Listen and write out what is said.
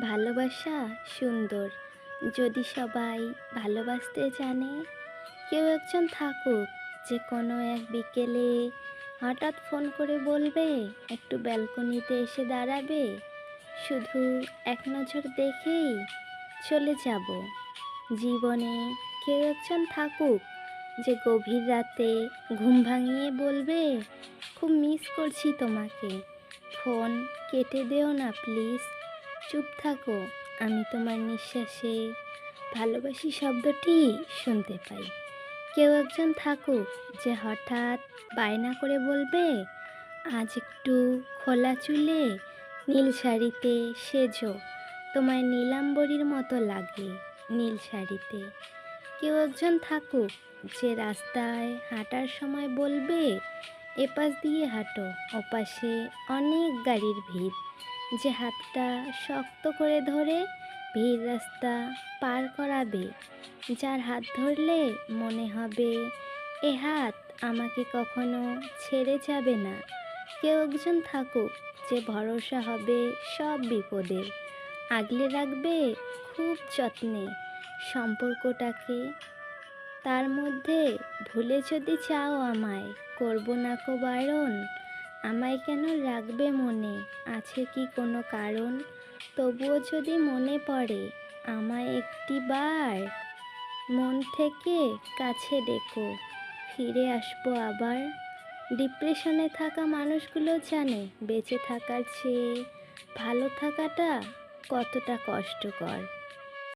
ভালোবাসা সুন্দর। যদি সবাই ভালোবাসতে জানে, কেউ একজন থাকুক যে কোনো এক বিকেলে হঠাৎ ফোন করে বলবে, একটু ব্যালকনিতে এসে দাঁড়াবে। শুধু এক নজর দেখেই চলে যাব। জীবনে কেউ একজন থাকুক, যে গভীর রাতে ঘুম ভাঙিয়ে বলবে, খুব মিস করছি তোমাকে। ফোন কেটে দেও না প্লিজ চুপ থাকো, আমি তোমার নিঃশ্বাসে ভালোবাসি শব্দটি শুনতে পাই। কেউ একজন থাকুক যে হঠাৎ বায়না করে বলবে, আজ একটু খোলা চুলে নীল শাড়িতে সেজো, তোমায় নীলাম্বরীর মতো লাগে নীল শাড়িতে। কেউ একজন থাকুক যে রাস্তায় হাঁটার সময় বলবে, এপাশ দিয়ে হাঁটো, ওপাশে অনেক গাড়ির ভিড়। যে হাতটা শক্ত করে ধরে ভিড় রাস্তা পার করাবে, যার হাত ধরলে মনে হবে, এ হাত আমাকে কখনো ছেড়ে যাবে না। কেউ একজন থাকুক যে ভরসা হবে সব বিপদের। আগলে রাখবে খুব যত্নে সম্পর্কটাকে। তার মধ্যে ভুলে যদি চাও আমায়, করব না কো বারণ। আমায় কেন রাখবে মনে? আছে কি কোনো কারণ? তবুও যদি মনে পড়ে, আমায় একটি বার মন থেকে কাছে ডেকো। ফিরে আসব আবার। ডিপ্রেশনে থাকা মানুষগুলো জানে, বেঁচে থাকার চেয়ে ভালো থাকাটা কতটা কষ্টকর।